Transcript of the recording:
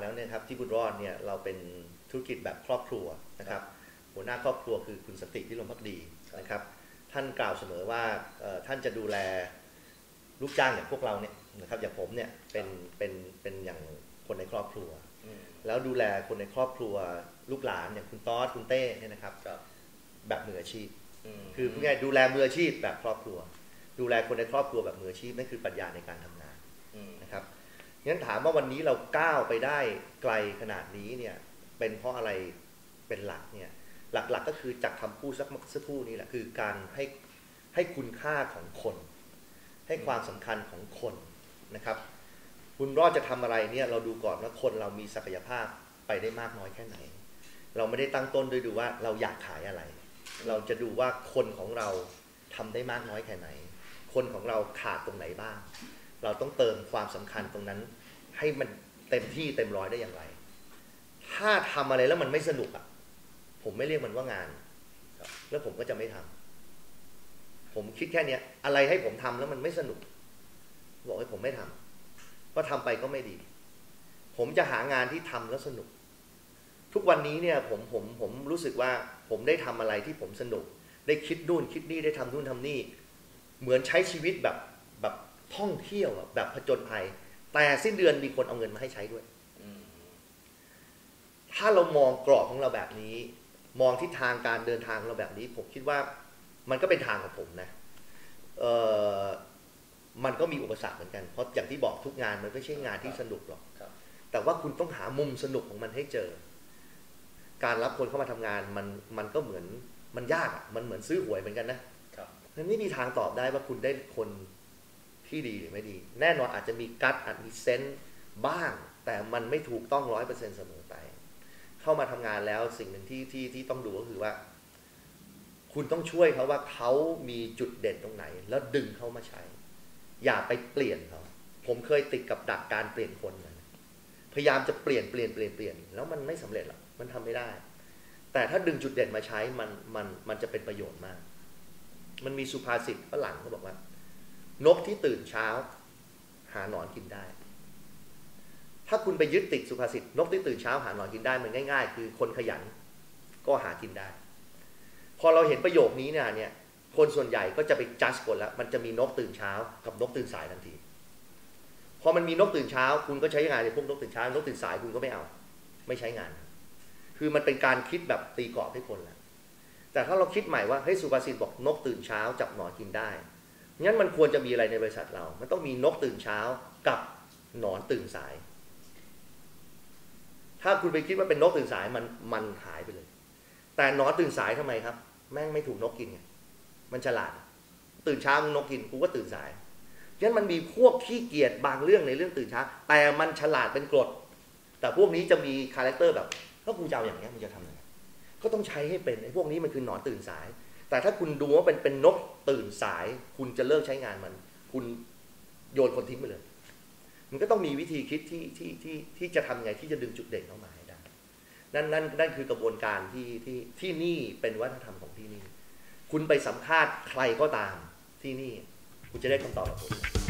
แล้วเนี่ยครับที่บุญรอดเนี่ยเราเป็นธุรกิจแบบครอบครัวนะครับ หัวหน้าครอบครัวคือคุณสนติที่ลมพักดีนะครับ ท่านกล่าวเสมอว่าเอ่อท่านจะดูแลลูกจ้างอย่างพวกเราเนี่ยนะครับอย่างผมเนี่ยเป็นเป็นเป็นอย่างคนในครอบครัวอืมแล้วดูแลคนในครอบครัวลูกหลานอย่างคุณต๊อดคุณเต้เนี่ยนะครับครับแบบมืออาชีพมคือพูดง่ายๆดูแลมืออาชีพแบบครอบครัว ดูแลคนในครอบครัวแบบมืออาชีพนั่นคือปัญญาในการทำงานอืมนะครับ งั้นถามว่าวันนี้เราก้าวไปได้ไกลขนาดนี้เนี่ยเป็นเพราะอะไรเป็นหลักเนี่ยหลักๆก็คือจากคำพูดสักสักครู่นี้แหละคือการให้ให้คุณค่าของคน ให้ความสำคัญของคนนะครับ คุณรอดจะทำอะไรเนี่ยเราดูก่อนว่าคนเรามีศักยภาพไปได้มากน้อยแค่ไหน เราไม่ได้ตั้งต้นโดยดูว่าเราอยากขายอะไร เราจะดูว่าคนของเราทำได้มากน้อยแค่ไหน คนของเราขาดตรงไหนบ้าง เราต้องเติมความสำคัญตรงนั้น ให้มันเต็มที่เต็มร้อยได้อย่างไร ถ้าทำอะไรแล้วมันไม่สนุกอะ ผมไม่เรียกมันว่างาน แล้วผมก็จะไม่ทำผมคิดแค่เนี้ย อะไรให้ผมทำแล้วมันไม่สนุก บอกให้ผมไม่ทำเพราะทำไปก็ไม่ดี ผมจะหางานที่ทำแล้วสนุก ทุกวันนี้เนี่ยผมผมผมรู้สึกว่าผมได้ทำอะไรที่ผมสนุก ได้คิดนู่นคิดนี่ได้ทำนู่นทำนี่ เหมือนใช้ชีวิตแบบแบบ ท่องเที่ยวอะแบบผจญภัย แต่สิ้นเดือนมีคนเอาเงินมาให้ใช้ด้วยอืมถ้าเรามองกรอบของเราแบบนี้ มองทิศทางการเดินทางของเราแบบนี้ ผมคิดว่ามันก็เป็นทางของผมนะเออมันก็มีอุปสรรคเหมือนกัน เพราะอย่างที่บอกทุกงานมันไม่ใช่งานที่สนุกหรอกครับแต่ว่าคุณต้องหามุมสนุกของมันให้เจอ การรับคนเข้ามาทำงานมันมันก็เหมือนมันยากอะมันเหมือนซื้อหวยเหมือนกันนะครับมันไม่มีทางตอบได้ว่าคุณได้คน ที่ดีหรือไม่ดี แน่นอนอาจจะมีกัดอาจมีเซนส์บ้าง แต่มันไม่ถูกต้องร้อยเปอร์เซ็นต์เสมอไป เข้ามาทำงานแล้วสิ่งหนึ่งที่ที่ที่ต้องดูก็คือว่า คุณต้องช่วยเขาว่าเขามีจุดเด่นตรงไหน แล้วดึงเขามาใช้ อย่าไปเปลี่ยนเขาผมเคยติดกับดักการเปลี่ยนคนนะพยายามจะเปลี่ยนเปลี่ยนเปลี่ยนเปลี่ยนแล้วมันไม่สำเร็จหรอกมันทำไม่ได้ แต่ถ้าดึงจุดเด่นมาใช้มันมันมันจะเป็นประโยชน์มาก มันมีสุภาษิตฝรั่งเขาบอกว่า นกที่ตื่นเช้า หาหนอนกินได้ ถ้าคุณไปยึดติดสุภาษิตนกที่ตื่นเช้าหาหนอนกินได้มันง่าย ๆ คือคนขยันก็หากินได้ พอเราเห็นประโยคนี้เนี่ยเนี่ยคนส่วนใหญ่ก็จะไปจัดคนแล้วมันจะมีนกตื่นเช้ากับนกตื่นสายทันที พอมันมีนกตื่นเช้า คุณก็ใช้งานในพวกนกตื่นเช้านกตื่นสายคุณก็ไม่เอา ไม่ใช้งาน คือมันเป็นการคิดแบบตีกรอบให้คนแล้วแต่ถ้าเราคิดใหม่ว่าเฮ้ยสุภาษิตบอกนกตื่นเช้าจับหนอนกินได้ งั้นมันควรจะมีอะไรในบริษัทเรา มันต้องมีนกตื่นเช้ากับหนอนตื่นสาย ถ้าคุณไปคิดว่าเป็นนกตื่นสายมันมันหายไปเลย แต่หนอนตื่นสายทำไมครับ แม่งไม่ถูกนกกินไง มันฉลาด ตื่นเช้ามึงนกกิน กูก็ตื่นสายงั้นมันมีพวกขี้เกียจบางเรื่องในเรื่องตื่นเช้า แต่มันฉลาดเป็นกรด แต่พวกนี้จะมีคาแรคเตอร์แบบถ้ากูจะเอาอย่างนี้ยมึงจะทำยังไง ก็ต้องใช้ให้เป็นไอ้พวกนี้มันคือหนอนตื่นสาย แต่ถ้าคุณดูว่าเป็นเป็นนกตื่นสาย คุณจะเลิกใช้งานมัน คุณโยนคนทิ้งไปเลย มันก็ต้องมีวิธีคิดที่ที่ที่ที่จะทำไงที่จะดึงจุดเด่นเข้ามาให้ได้นั่นนั่นนั่นคือกระบวนการที่ที่ที่นี่เป็นวัฒนธรรมของที่นี่ คุณไปสัมภาษณ์ใครก็ตามที่นี่ คุณจะได้คำตอบแบบผม